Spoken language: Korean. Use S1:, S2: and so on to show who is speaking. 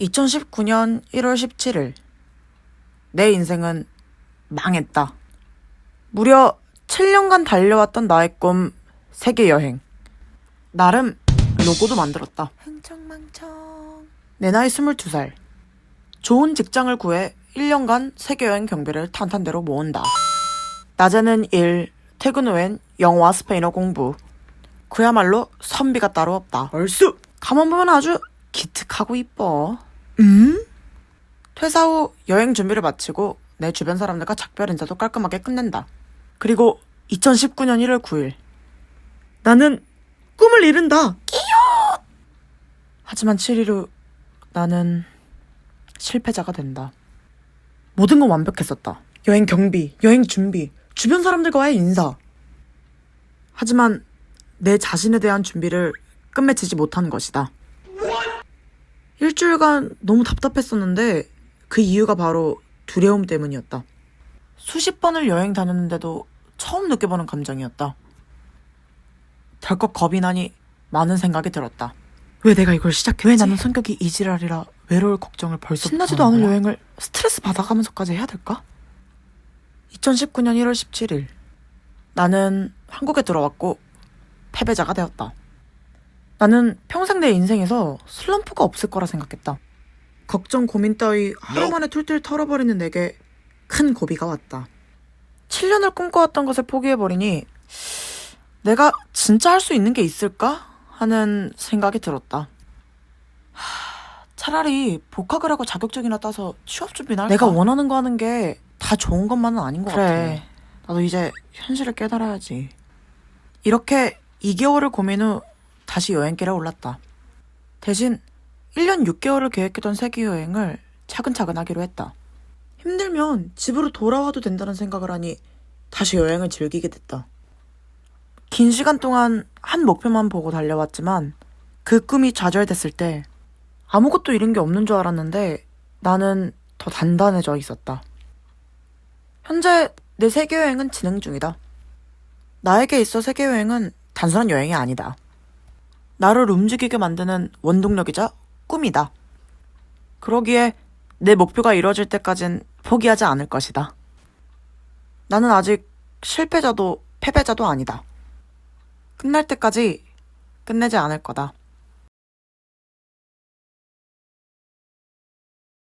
S1: 2019년 1월 17일. 내 인생은 망했다. 무려 7년간 달려왔던 나의 꿈 세계 여행. 나름 로고도 만들었다. 흥청망청. 내 나이 22살. 좋은 직장을 구해 1년간 세계 여행 경비를 탄탄대로 모은다. 낮에는 일, 퇴근 후엔 영어와 스페인어 공부. 그야말로 선비가 따로 없다. 얼쑤! 가만 보면 아주 기특하고 이뻐. 음? 퇴사 후 여행 준비를 마치고 내 주변 사람들과 작별 인사도 깔끔하게 끝낸다. 그리고 2019년 1월 9일. 나는 꿈을 이룬다. 끼요! 하지만 7일 후 나는 실패자가 된다. 모든 건 완벽했었다. 여행 경비, 여행 준비, 주변 사람들과의 인사. 하지만 내 자신에 대한 준비를 끝맺히지 못한 것이다. 일주일간 너무 답답했었는데 그 이유가 바로 두려움 때문이었다. 수십 번을 여행 다녔는데도 처음 느껴보는 감정이었다. 덜컥 겁이 나니 많은 생각이 들었다. 왜 내가 이걸 시작했지? 왜 나는 성격이 이지랄이라 외로울 걱정을 벌써 신나지도 않은 여행을 스트레스 받아가면서까지 해야 될까? 2019년 1월 17일 나는 한국에 들어왔고 패배자가 되었다. 나는 평생 내 인생에서 슬럼프가 없을 거라 생각했다. 걱정 고민 따위 하루 만에 툴툴 털어버리는 내게 큰 고비가 왔다. 7년을 꿈꿔왔던 것을 포기해버리니 내가 진짜 할 수 있는 게 있을까? 하는 생각이 들었다. 하, 차라리 복학을 하고 자격증이나 따서 취업 준비나 할까? 내가 원하는 거 하는 게 다 좋은 것만은 아닌 것
S2: 그래.
S1: 같아. 나도 이제 현실을 깨달아야지. 이렇게 2개월을 고민 후 다시 여행길에 올랐다. 대신 1년 6개월을 계획했던 세계 여행을 차근차근 하기로 했다. 힘들면 집으로 돌아와도 된다는 생각을 하니 다시 여행을 즐기게 됐다. 긴 시간 동안 한 목표만 보고 달려왔지만 그 꿈이 좌절됐을 때 아무것도 잃은 게 없는 줄 알았는데 나는 더 단단해져 있었다. 현재 내 세계 여행은 진행 중이다. 나에게 있어 세계 여행은 단순한 여행이 아니다. 나를 움직이게 만드는 원동력이자 꿈이다. 그러기에 내 목표가 이루어질 때까진 포기하지 않을 것이다. 나는 아직 실패자도 패배자도 아니다. 끝날 때까지 끝내지 않을 거다.